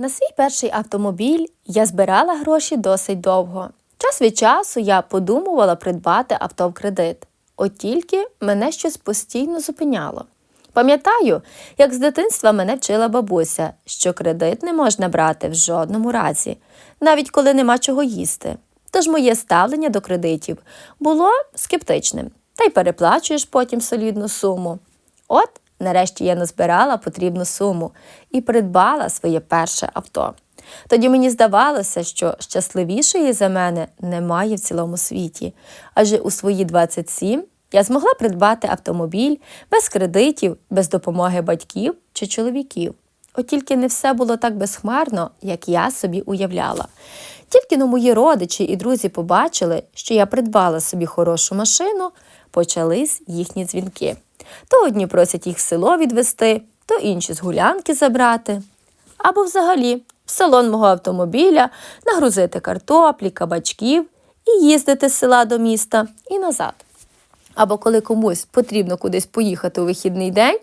На свій перший автомобіль я збирала гроші досить довго. Час від часу я подумувала придбати авто в кредит. От тільки мене щось постійно зупиняло. Пам'ятаю, як з дитинства мене вчила бабуся, що кредит не можна брати в жодному разі, навіть коли нема чого їсти. Тож моє ставлення до кредитів було скептичним, та й переплачуєш потім солідну суму. От, нарешті я назбирала потрібну суму і придбала своє перше авто. Тоді мені здавалося, що щасливішої за мене немає в цілому світі, адже у свої 27 я змогла придбати автомобіль без кредитів, без допомоги батьків чи чоловіків. От тільки не все було так безхмарно, як я собі уявляла. Тільки но мої родичі і друзі побачили, що я придбала собі хорошу машину, почались їхні дзвінки. То одні просять їх в село відвести, то інші з гулянки забрати. Або взагалі в салон мого автомобіля нагрузити картоплі, кабачків і їздити з села до міста і назад. Або коли комусь потрібно кудись поїхати у вихідний день,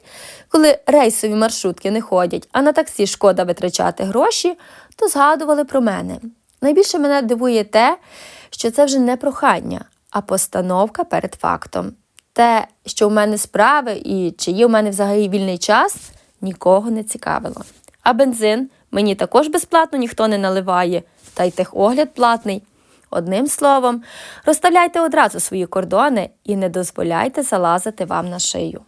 коли рейсові маршрутки не ходять, а на таксі шкода витрачати гроші, то згадували про мене. Найбільше мене дивує те, що це вже не прохання, а постановка перед фактом. Те, що в мене справи і чи є в мене взагалі вільний час, нікого не цікавило. А бензин мені також безплатно ніхто не наливає, та й техогляд платний. Одним словом, розставляйте одразу свої кордони і не дозволяйте залазити вам на шию.